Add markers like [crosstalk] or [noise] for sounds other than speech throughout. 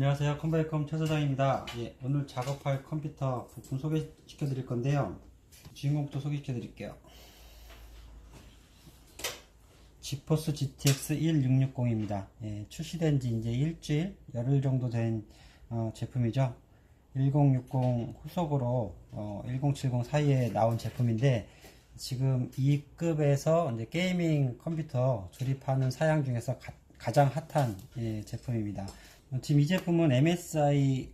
안녕하세요. 컴바이컴 최 사장입니다. 예, 오늘 작업할 컴퓨터 부품 소개시켜 드릴 건데요. 주인공부터 소개시켜 드릴게요. 지포스 GTX 1660입니다. 예, 출시된 지 이제 일주일, 열흘 정도 된 어, 제품이죠. 1060 후속으로 어, 1070 사이에 나온 제품인데 지금 2급에서 이제 게이밍 컴퓨터 조립하는 사양 중에서 가, 장 핫한 예, 제품입니다. 어, 지금 이 제품은 MSI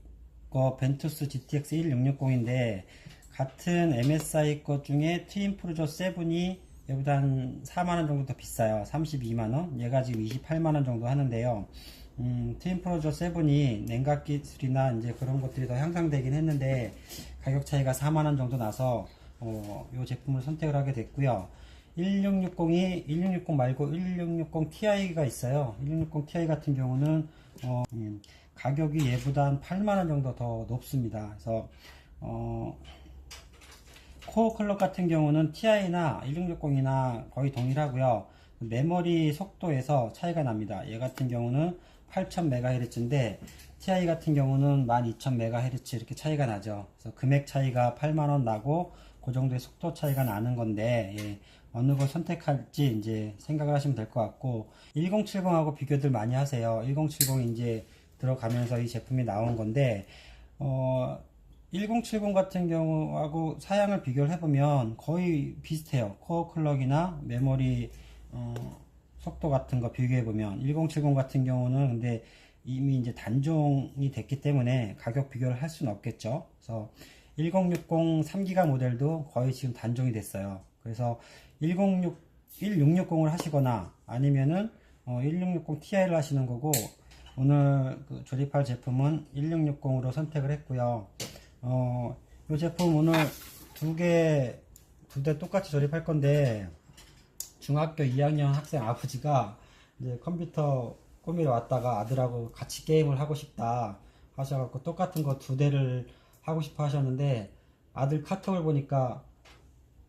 거 벤투스 GTX 1660인데 같은 MSI 것 중에 트윈 프로저 7이 얘보다 한 4만원 정도 더 비싸요. 32만원. 얘가 지금 28만원 정도 하는데요. 음, 트윈 프로저 7이 냉각 기술이나 이제 그런 것들이 더 향상되긴 했는데 가격 차이가 4만원 정도 나서 어, 이 제품을 선택을 하게 됐고요. 1660이 1660 말고 1660 Ti가 있어요. 1660 Ti 같은 경우는 어, 음, 가격이 얘보다 한 8만원 정도 더 높습니다. 그래서 어, 코어 클럭 같은 경우는 TI나 1660이나 거의 동일하고요. 메모리 속도에서 차이가 납니다. 얘 같은 경우는 8000MHz인데 TI 같은 경우는 12000MHz 이렇게 차이가 나죠. 그래서 금액 차이가 8만원 나고 그 정도의 속도 차이가 나는 건데 예, 어느 걸 선택할지 이제 생각을 하시면 될 것 같고 1070하고 비교들 많이 하세요. 1070 이제 들어가면서 이 제품이 나온 건데 어 1070 같은 경우하고 사양을 비교를 해보면 거의 비슷해요. 코어 클럭이나 메모리 어, 속도 같은 거 비교해보면 1070 같은 경우는 근데 이미 이제 단종이 됐기 때문에 가격 비교를 할 수는 없겠죠. 그래서 1060 3기가 모델도 거의 지금 단종이 됐어요. 그래서 106, 1660을 하시거나 아니면은 어, 1660 Ti를 하시는 거고 오늘 그 조립할 제품은 1660으로 선택을 했고요. 어, 이 제품 오늘 두 개, 두 대 똑같이 조립할 건데, 중학교 2학년 학생 아버지가 이제 컴퓨터 꾸미러 왔다가 아들하고 같이 게임을 하고 싶다 하셔갖고 똑같은 거 두 대를 하고 싶어 하셨는데, 아들 카톡을 보니까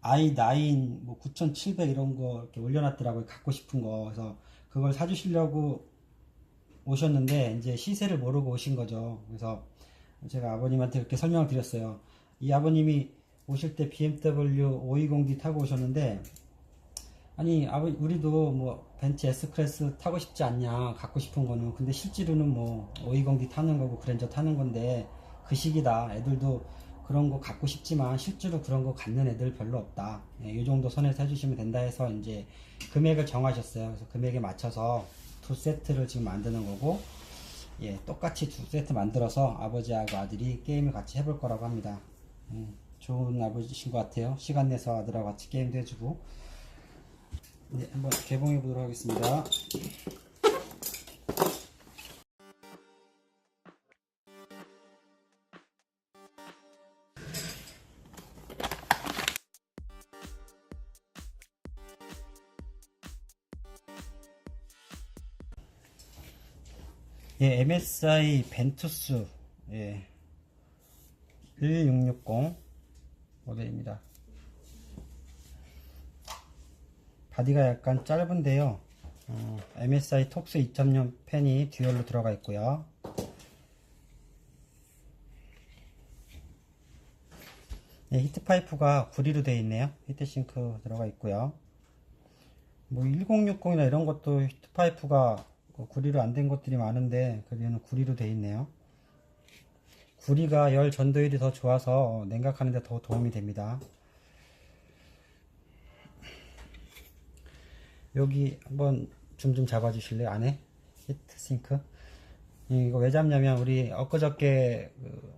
i9 뭐 9700 이런 거 이렇게 올려놨더라고요. 갖고 싶은 거. 그래서 그걸 사주시려고 오셨는데, 이제 시세를 모르고 오신 거죠. 그래서 제가 아버님한테 그렇게 설명을 드렸어요. 이 아버님이 오실 때 BMW 520D 타고 오셨는데, 아니, 아버 우리도 뭐, 벤츠 S클래스 타고 싶지 않냐, 갖고 싶은 거는. 근데 실제로는 뭐, 520D 타는 거고, 그랜저 타는 건데, 그 시기다. 애들도 그런 거 갖고 싶지만, 실제로 그런 거 갖는 애들 별로 없다. 예, 이 정도 선에서 해주시면 된다 해서, 이제, 금액을 정하셨어요. 그래서 금액에 맞춰서 두 세트를 지금 만드는 거고, 예, 똑같이 두 세트 만들어서 아버지하고 아들이 게임을 같이 해볼 거라고 합니다. 음, 좋은 아버지신 것 같아요. 시간 내서 아들하고 같이 게임도 해주고. 네, 한번 개봉해 보도록 하겠습니다. 예, MSI 벤투스 예, 1660 모델입니다. 바디가 약간 짧은데요. 어, MSI 톡스 2.0 펜이 듀얼로 들어가 있고요. 네, 히트 파이프가 구리로 되어 있네요. 히트 싱크 들어가 있고요. 뭐 1060이나 이런 것도 히트 파이프가 그 구리로 안 된 것들이 많은데 그래도 얘는 구리로 되어 있네요. 구리가 열 전도율이 더 좋아서 냉각하는 데 더 도움이 됩니다. 여기 한번 줌좀 잡아 주실래요? 안에 히트 싱크. 이거 왜 잡냐면 우리 엊그저께 그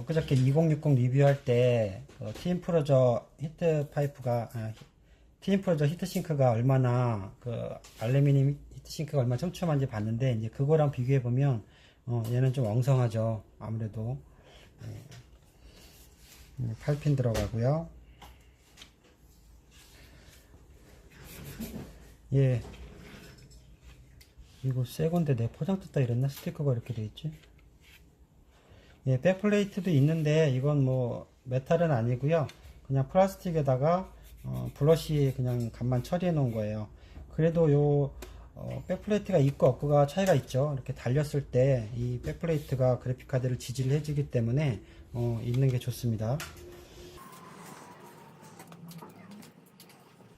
엊그저께 2060 리뷰할 때 어, TM 프로저 히트 파이프가 아, TM 프로저 히트 싱크가 얼마나 그 알루미늄 히트 싱크가 얼마나 촘촘한지 봤는데 이제 그거랑 비교해 보면 어, 얘는 좀 엉성하죠. 아무래도 네. 8핀 들어가고요. 예. 이거 새 건데 내 포장 뜯다 이랬나? 스티커가 이렇게 돼 있지? 예, 백플레이트도 있는데 이건 뭐 메탈은 아니고요. 그냥 플라스틱에다가 어, 브러쉬 그냥 간만 처리해 놓은 거예요. 그래도 요 어, 백플레이트가 있고 없고가 차이가 있죠. 이렇게 달렸을 때 이 백플레이트가 그래픽카드를 지지를 해주기 때문에 어, 있는 게 좋습니다.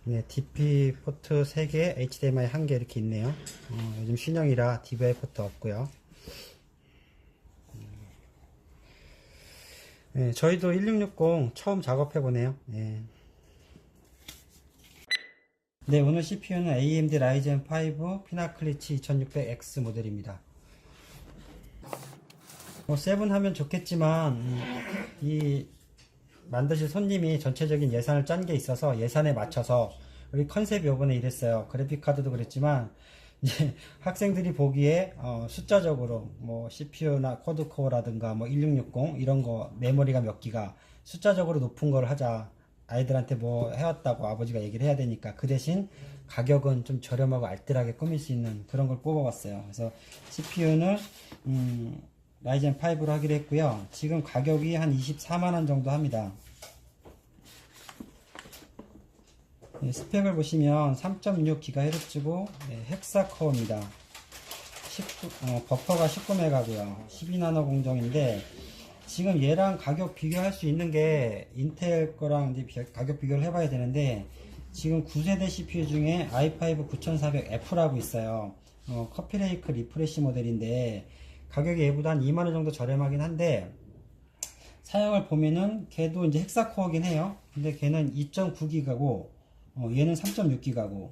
네, DP 포트 3개, HDMI 1개 이렇게 있네요. 어, 요즘 신형이라 DVI 포트 없고요. 네, 저희도 1660 처음 작업해 보네요. 네. 네, 오늘 CPU는 AMD Ryzen 5 피나클리치 2600X 모델입니다. 뭐, 7 하면 좋겠지만, 음, 이, 만드실 손님이 전체적인 예산을 짠 게 있어서 예산에 맞춰서, 우리 컨셉이 요번에 이랬어요. 그래픽카드도 그랬지만, 이제 학생들이 보기에 어, 숫자적으로 뭐 CPU나 쿼드코어라든가 뭐 1660 이런 거 메모리가 몇 기가 숫자적으로 높은 걸 하자 아이들한테 뭐 해왔다고 아버지가 얘기를 해야 되니까 그 대신 가격은 좀 저렴하고 알뜰하게 꾸밀 수 있는 그런 걸 뽑아봤어요. 그래서 CPU는 음, 라이젠 5로 하기로 했고요. 지금 가격이 한 24만 원 정도 합니다. 네, 스펙을 보시면 3.6GHz고 네, 헥사 코어입니다. 19, 어, 버퍼가 19메가고요. 12나노 공정인데 지금 얘랑 가격 비교할 수 있는 게 인텔 거랑 이제 비- 가격 비교를 해봐야 되는데 지금 9세대 CPU 중에 i5 9400F라고 있어요. 어, 커피레이크 리프레시 모델인데 가격이 얘보다 한 2만원 정도 저렴하긴 한데 사양을 보면은 걔도 이제 헥사코어긴 해요. 근데 걔는 2.9기가고 어, 얘는 3.6기가고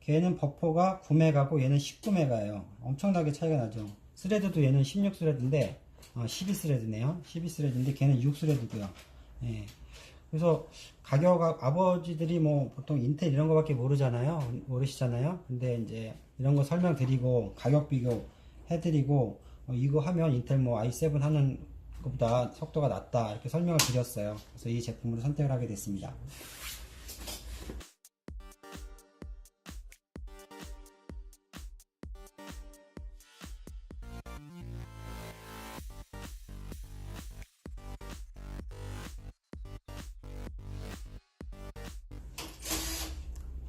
걔는 버퍼가 9메가고 얘는 19메가예요. 엄청나게 차이가 나죠. 스레드도 얘는 16스레드인데 어, 12스레드네요. 12스레드인데 걔는 6스레드고요. 예. 그래서 가격 아- 아버지들이 뭐 보통 인텔 이런 거밖에 모르잖아요. 모르시잖아요. 근데 이제 이런 거 설명드리고 가격 비교 해드리고 어, 이거 하면 인텔 뭐 i7 하는 것보다 속도가 낮다 이렇게 설명을 드렸어요. 그래서 이 제품으로 선택을 하게 됐습니다.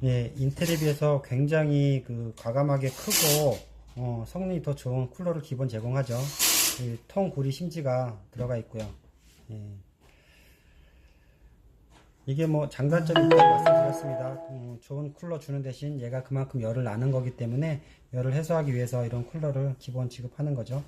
예, 인텔에 비해서 굉장히 그 과감하게 크고 어, 성능이 더 좋은 쿨러를 기본 제공하죠. 이 통구리 심지가 들어가 있고요. 예. 이게 뭐 장단점이 있다고 말씀드렸습니다. 어, 좋은 쿨러 주는 대신 얘가 그만큼 열을 나는 거기 때문에 열을 해소하기 위해서 이런 쿨러를 기본 지급하는 거죠.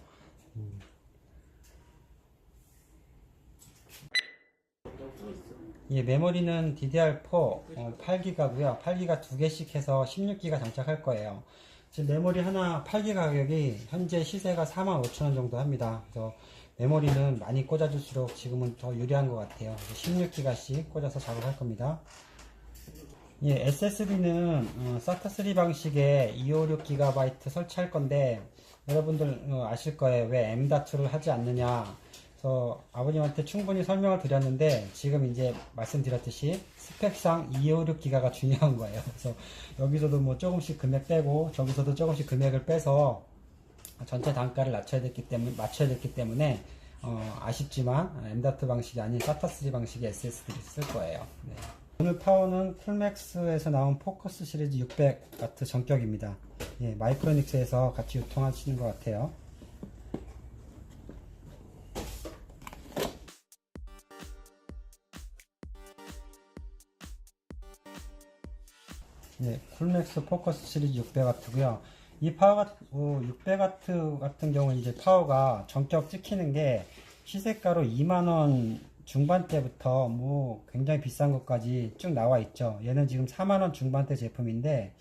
예, 메모리는 DDR4 어, 8기가고요. 8기가 두 개씩 해서 16기가 장착할 거예요. 지금 메모리 하나 8기가 가격이 현재 시세가 45,000원 정도 합니다. 그래서 메모리는 많이 꽂아줄수록 지금은 더 유리한 것 같아요. 16기가씩 꽂아서 작업할 겁니다. 예, SSD는 어, SATA3 방식의 256GB 설치할 건데 여러분들 어, 아실 거예요. 왜 M.2를 하지 않느냐. 그래서 아버님한테 충분히 설명을 드렸는데 지금 이제 말씀드렸듯이 스펙상 256 기가가 중요한 거예요. 그래서 여기서도 뭐 조금씩 금액 빼고 저기서도 조금씩 금액을 빼서 전체 단가를 낮춰야 됐기 때문에 맞춰야 됐기 때문에 어, 아쉽지만 M.2 방식이 아닌 SATA3 방식의 SSD를 쓸 거예요. 네. 오늘 파워는 쿨맥스에서 나온 포커스 시리즈 600W 전격입니다. 예, 마이크로닉스에서 같이 유통하시는 것 같아요. 네, 쿨맥스 포커스 시리즈 600W고요. 이 파워가 600W 같은 경우는 이제 파워가 전격 찍히는 게 시세가로 2만 원 중반대부터 뭐 굉장히 비싼 것까지 쭉 나와 있죠. 얘는 지금 4만 원 중반대 제품인데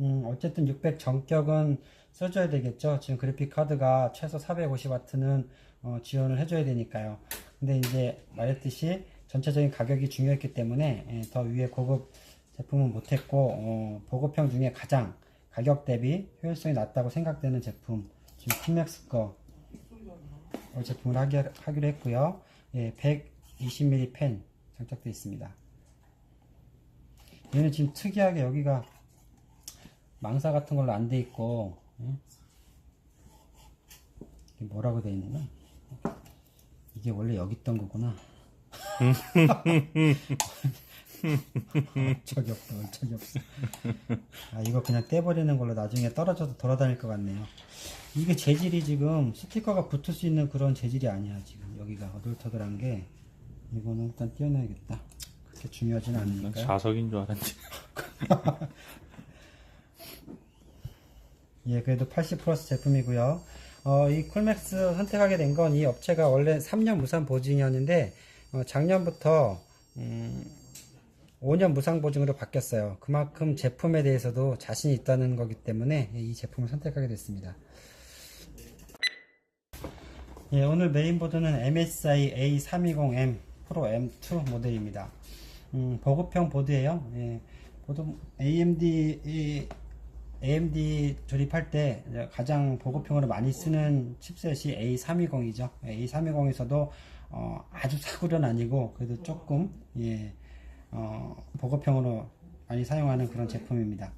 음, 어쨌든 600 전격은 써줘야 되겠죠. 지금 그래픽 카드가 최소 450W는 어, 지원을 해줘야 되니까요. 근데 이제 말했듯이 전체적인 가격이 중요했기 때문에 예, 더 위에 고급 제품은 못했고 어, 보급형 중에 가장 가격 대비 효율성이 낮다고 생각되는 제품 지금 팀맥스 거 어, 제품을 하기, 하기로 했고요. 예, 120mm 펜 장착되어 있습니다. 얘는 지금 특이하게 여기가 망사 같은 걸로 안 돼 있고 예? 이게 뭐라고 되어 있냐면 이게 원래 여기 있던 거구나. [laughs] [laughs] [laughs] 어처기 없어, 어처기 없어. 아, 이거 그냥 떼버리는 걸로 나중에 떨어져도 돌아다닐 것 같네요. 이게 재질이 지금 스티커가 붙을 수 있는 그런 재질이 아니야, 지금. 여기가 어들터들한 게. 이거는 일단 떼어놔야겠다. 그렇게 중요하진 않으니까요. 자석인 줄 알았지. [laughs] 예, 그래도 80 플러스 제품이고요. 어, 이 쿨맥스 선택하게 된 건 이 업체가 원래 3년 무상 보증이었는데 어, 작년부터 음, 5년 무상 보증으로 바뀌었어요. 그만큼 제품에 대해서도 자신이 있다는 거기 때문에 이 제품을 선택하게 됐습니다. 예, 오늘 메인보드는 MSI A320M 프로 M2 모델입니다. 음, 보급형 보드예요. 예, 보드 AMD 이 AMD 조립할 때 가장 보급형으로 많이 쓰는 칩셋이 A320이죠. A320에서도 어, 아주 사구려는 아니고 그래도 조금 예, 어, 보급형으로 많이 사용하는 그런 제품입니다.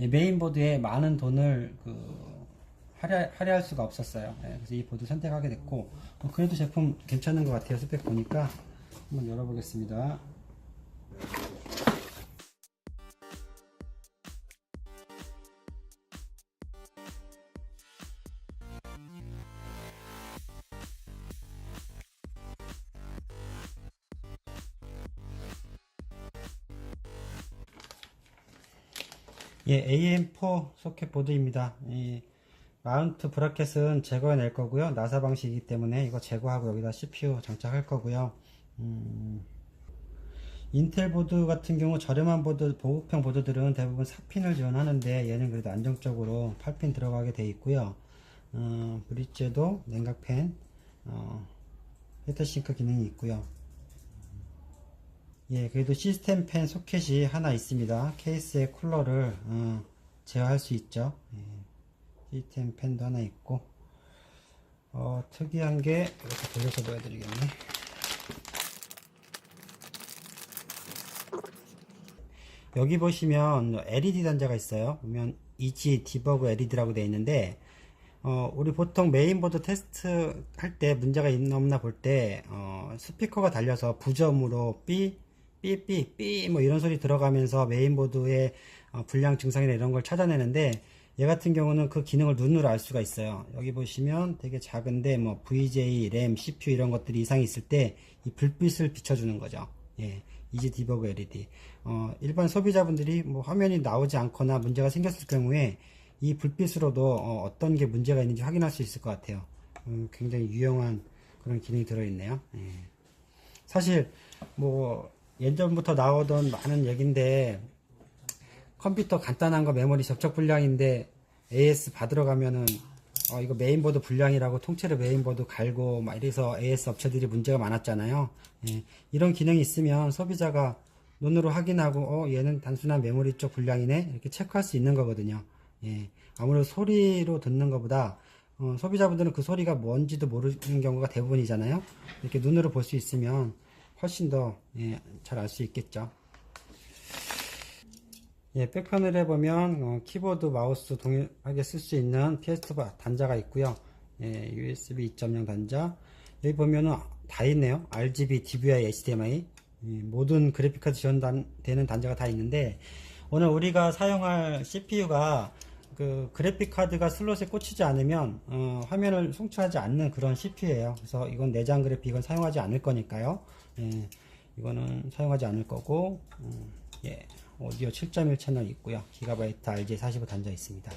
예, 메인보드에 많은 돈을 그 할애, 할애할 수가 없었어요. 예, 그래서 이 보드 선택하게 됐고 어, 그래도 제품 괜찮은 것 같아요. 스펙 보니까 한번 열어보겠습니다. 예, AM4 소켓 보드입니다. 이 마운트 브라켓은 제거해 낼 거고요. 나사 방식이기 때문에 이거 제거하고 여기다 CPU 장착할 거고요. 음, 인텔 보드 같은 경우 저렴한 보드, 보급형 보드들은 대부분 4핀을 지원하는데 얘는 그래도 안정적으로 8핀 들어가게 돼 있고요. 어, 브릿지에도 냉각팬, 어, 히터싱크 기능이 있고요. 예, 그래도 시스템 팬 소켓이 하나 있습니다. 케이스의 쿨러를 어, 제어할 수 있죠. 예, 시스템 팬도 하나 있고 어, 특이한 게 이렇게 돌려서 보여드리겠네. 여기 보시면 LED 단자가 있어요. 보면 EG 디버그 LED라고 되어 있는데 어, 우리 보통 메인보드 테스트 할 때 문제가 있나 없나 볼 때, 어, 스피커가 달려서 부점으로 삐, 삐, 삐, 삐, 뭐 이런 소리 들어가면서 메인보드의 어, 불량 증상이나 이런 걸 찾아내는데, 얘 같은 경우는 그 기능을 눈으로 알 수가 있어요. 여기 보시면 되게 작은데, 뭐 VJ, 램, CPU 이런 것들이 이상이 있을 때, 이 불빛을 비춰주는 거죠. 예. 이지 디버그 LED. 어, 일반 소비자분들이 뭐 화면이 나오지 않거나 문제가 생겼을 경우에 이 불빛으로도 어, 떤게 문제가 있는지 확인할 수 있을 것 같아요. 음, 굉장히 유용한 그런 기능이 들어있네요. 예. 사실 뭐 예전부터 나오던 많은 얘기인데 컴퓨터 간단한 거 메모리 접촉 불량인데 AS 받으러 가면은 어, 이거 메인보드 불량이라고 통째로 메인보드 갈고 막 이래서 AS 업체들이 문제가 많았잖아요. 예. 이런 기능이 있으면 소비자가 눈으로 확인하고 어 얘는 단순한 메모리 쪽 불량이네 이렇게 체크할 수 있는 거거든요. 예. 아무래도 소리로 듣는 것보다 어, 소비자분들은 그 소리가 뭔지도 모르는 경우가 대부분이잖아요. 이렇게 눈으로 볼 수 있으면 훨씬 더 잘 알수 있겠죠. 예, 백판을 해보면 어, 키보드, 마우스 동일하게 쓸 수 있는 PS2 단자가 있고요. 예, USB 2.0 단자. 여기 보면은 다 있네요. RGB, DVI, HDMI. 예, 모든 그래픽카드 지원되는 단자가 다 있는데 오늘 우리가 사용할 CPU가 그 그래픽 카드가 슬롯에 꽂히지 않으면 어, 화면을 송출하지 않는 그런 CPU예요. 그래서 이건 내장 그래픽은 사용하지 않을 거니까요. 예, 이거는 사용하지 않을 거고 음, 예, 오디오 7.1 채널 있고요. 기가바이트 RJ45 단자 있습니다.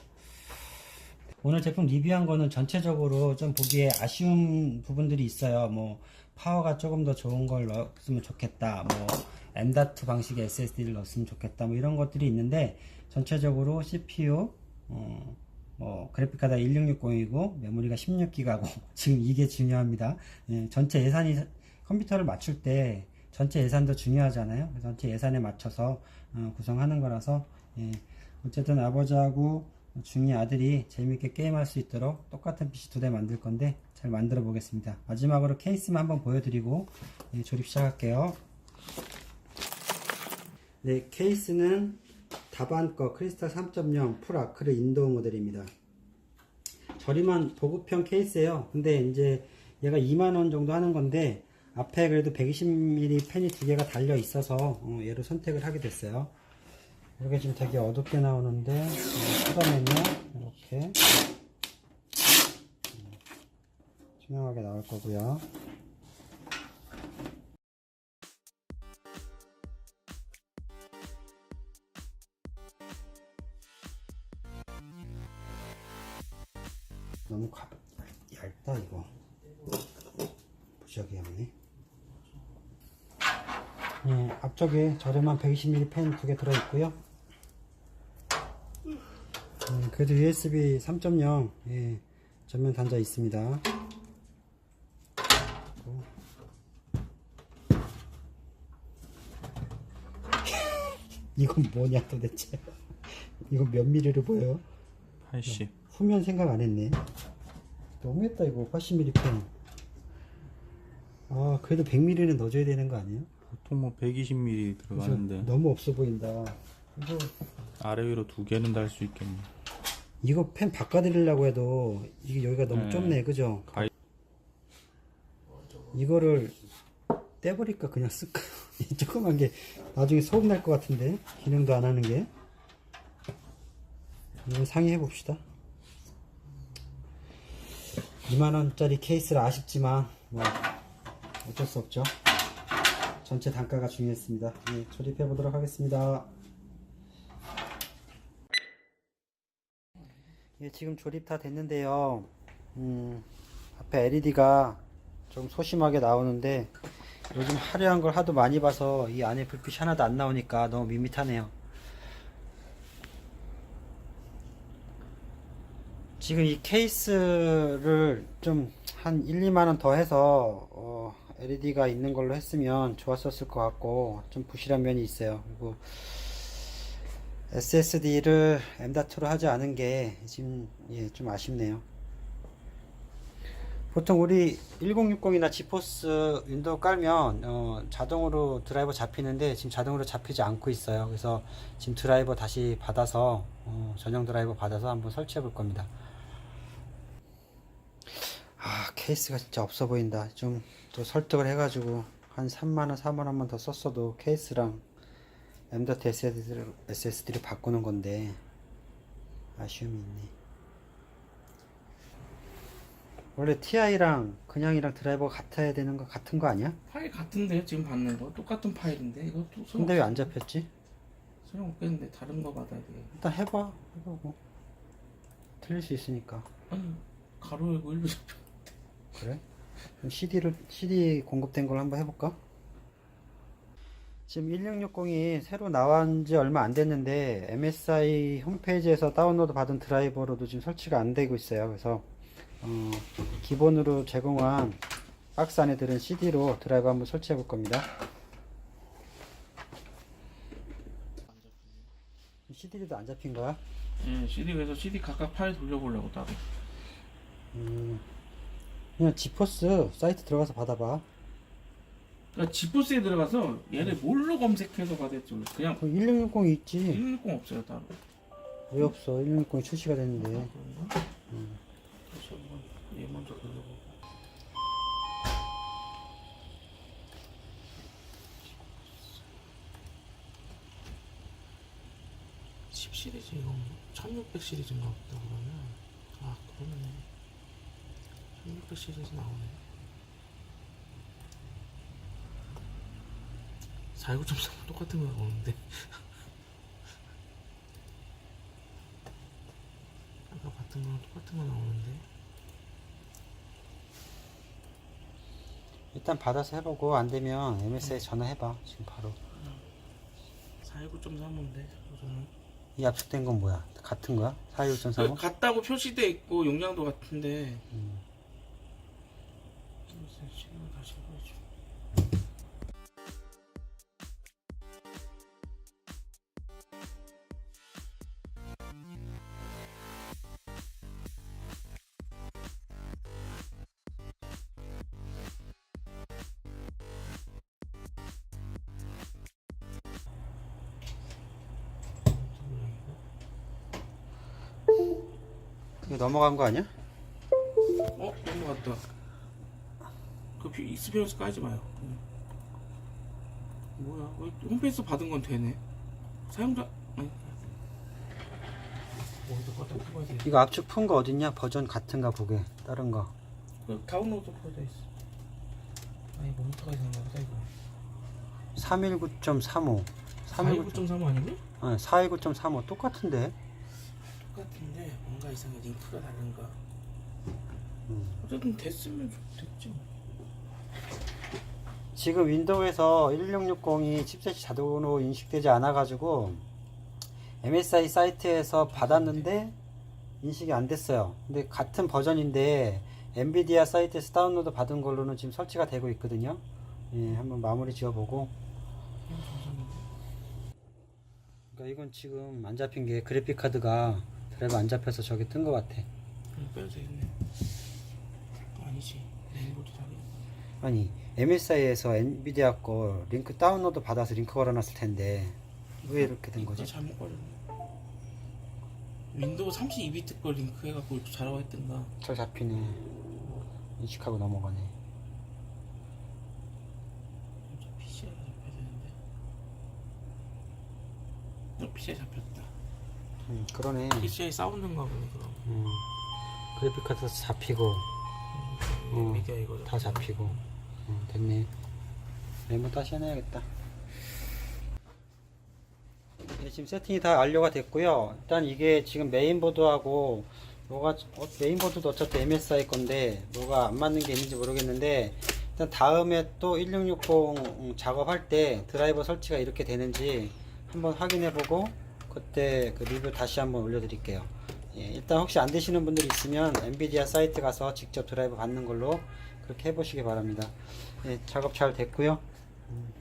오늘 제품 리뷰한 거는 전체적으로 좀 보기에 아쉬운 부분들이 있어요. 뭐 파워가 조금 더 좋은 걸 넣었으면 좋겠다. 뭐 M.2 방식의 SSD를 넣었으면 좋겠다. 뭐 이런 것들이 있는데 전체적으로 CPU 어, 뭐 그래픽카드 1660이고 메모리가 16기가고 [laughs] 지금 이게 중요합니다. 예, 전체 예산이 컴퓨터를 맞출 때 전체 예산도 중요하잖아요. 전체 예산에 맞춰서 어, 구성하는 거라서 예, 어쨌든 아버지하고 중이 아들이 재밌게 게임할 수 있도록 똑같은 PC 두 대 만들 건데 잘 만들어 보겠습니다. 마지막으로 케이스만 한번 보여드리고 예, 조립 시작할게요. 네, 케이스는 다반거 크리스탈 3.0 풀 아크릴 인도어 모델입니다. 저렴한 보급형 케이스예요. 근데 이제 얘가 2만원 정도 하는 건데 앞에 그래도 120mm 펜이 두 개가 달려 있어서 어, 얘를 선택을 하게 됐어요. 이렇게 지금 되게 어둡게 나오는데 어, 뜯어내면 이렇게 음, 투명하게 나올 거고요. 너무 가, 얇다 이거. 부적이 없네. 예, 앞쪽에 저렴한 120mm 펜 두 개 들어있고요. 음, 그래도 USB 3.0 예, 전면 단자 있습니다. 이건 뭐냐 도대체? 이건 몇 미리를 보여요? 80. 후면 생각 안 했네. 너무했다 이거 80mm 펜. 아 그래도 100mm는 넣어줘야 되는 거 아니에요? 보통 뭐 120mm 그래서 들어가는데 너무 없어 보인다. 이거 아래 위로 두 개는 달 수 있겠네. 이거 펜 바꿔드리려고 해도 이게 여기가 너무 네. 좁네, 그죠? 가위- 이거를 떼버릴까 그냥 쓸까? 이 [laughs] 조그만 게 나중에 소음 날 것 같은데 기능도 안 하는 게. 이건 상의해 봅시다. 2만원짜리 케이스라 아쉽지만 뭐 어쩔 수 없죠. 전체 단가가 중요했습니다. 네, 조립해 보도록 하겠습니다. 예, 지금 조립 다 됐는데요. 음, 앞에 LED가 좀 소심하게 나오는데 요즘 화려한 걸 하도 많이 봐서 이 안에 불빛이 하나도 안 나오니까 너무 밋밋하네요 지금 이 케이스를 좀 한 1, 2만원 더 해서 어, LED가 있는 걸로 했으면 좋았었을 것 같고 좀 부실한 면이 있어요. 그리고 SSD를 M.2로 하지 않은 게 지금 예, 좀 아쉽네요. 보통 우리 1060이나 지포스 윈도우 깔면 어, 자동으로 드라이버 잡히는데 지금 자동으로 잡히지 않고 있어요. 그래서 지금 드라이버 다시 받아서 어, 전용 드라이버 받아서 한번 설치해 볼 겁니다 아 케이스가 진짜 없어 보인다. 좀 또 설득을 해가지고 한 3만원 4만원만 더 썼어도 케이스랑 M.2 SSD를, SSD를 바꾸는 건데 아쉬움이 있네. 원래 TI랑 그냥이랑 드라이버가 같아야 되는 거 같은 거 아니야? 파일 같은데 지금 받는 거? 똑같은 파일인데? 이것도 소용 근데 왜 안 잡혔지? 소용 없겠는데. 다른 거 받아야 돼. 일단 해봐. 해보고. 틀릴 수 있으니까. 아니 가로 열고 일부 잡혀. 그래? 그럼 CD를 CD 공급된 걸 한번 해볼까? 지금 1660이 새로 나온 지 얼마 안 됐는데 MSI 홈페이지에서 다운로드 받은 드라이버로도 지금 설치가 안 되고 있어요. 그래서 어, 기본으로 제공한 박스 안에 들은 CD로 드라이버 한번 설치해 볼 겁니다. CD도 안 잡힌 거야? 예, CD 그래서 CD 각각 파일 돌려보려고 따로. 음, 그냥 지포스 사이트 들어가서 받아봐. 그러니까 지포스에 들어가서 얘를 뭘로 검색해서 받을지 몰라. 그냥 그 1660이 있지. 160 없어요 따로. 왜 없어? 1660이 출시가 됐는데. 그런가? 다시 한번 얘 먼저 돌려보고. 칩 시리즈 이거 1600 시리즈인가 보다 그러면 아 그러네 1600 시리즈 나오네 49.3 똑같은 거 나오는데 [laughs] 아까 같은 거랑 똑같은 거 나오는데 일단 받아서 해보고 안 되면 MS에 전화해봐. 지금 바로. 49.3인데 저는 이 압축된 건 뭐야? 같은 거야? 41.35? [laughs] 같다고 표시돼 있고 용량도 같은데 음. 넘어간 거 아니야? 어? 넘어갔다 그 피- 익스피리언스 까지 마요. 그냥. 뭐야? 왜 홈페이지에서 받은 건 되네. 사용자 아니. 이거 압축 푼 거 어딨냐? 버전 같은가 보게. 다른 거. 그 다운로드 폴더 있어. 아니 모니터가 이상한가 보다 이거. 319.35. 319. 419.3 아니고? 아, 419.35 똑같은데. 똑같은데 뭔가 이상해 링크가 다른가. 음. 어쨌든 됐으면 좋- 됐지. 뭐. 지금 윈도우에서 1660이 칩셋이 자동으로 인식되지 않아가지고 MSI 사이트에서 받았는데 인식이 안 됐어요. 근데 같은 버전인데 엔비디아 사이트에서 다운로드 받은 걸로는 지금 설치가 되고 있거든요. 예, 한번 마무리 지어보고. 그러니까 이건 지금 안 잡힌 게 그래픽 카드가 드라이브 안 잡혀서 저게 뜬것 같아. 빼도 되겠네. 아니지. 메인보드 다리. 아니 MSI에서 엔비디아 거 링크 다운로드 받아서 링크 걸어놨을 텐데 왜 이렇게 된 거지? 잘못 걸렸네. 윈도우 32비트 거 링크 해갖고 잘하고 했던가. 잘 잡히네. 인식하고 넘어가네. PC에 잡혀야 되는데. 어, PC에 잡혔다. 음, 그러네. PC에 사운드인가 보네 그럼. 음, 그래픽 카드 잡히고 어, 미디어 이거 다 잡히고 어, 됐네. 메모 다시 해놔야겠다. 네, 지금 세팅이 다 완료가 됐고요. 일단 이게 지금 메인보드하고 뭐가 어, 메인보드도 어차피 MSI 건데 뭐가 안 맞는 게 있는지 모르겠는데 일단 다음에 또 1660 작업할 때 드라이버 설치가 이렇게 되는지 한번 확인해보고 그때 그 리뷰 다시 한번 올려드릴게요. 예, 일단 혹시 안 되시는 분들이 있으면 엔비디아 사이트 가서 직접 드라이브 받는 걸로 그렇게 해보시기 바랍니다. 예, 작업 잘 됐고요. 음,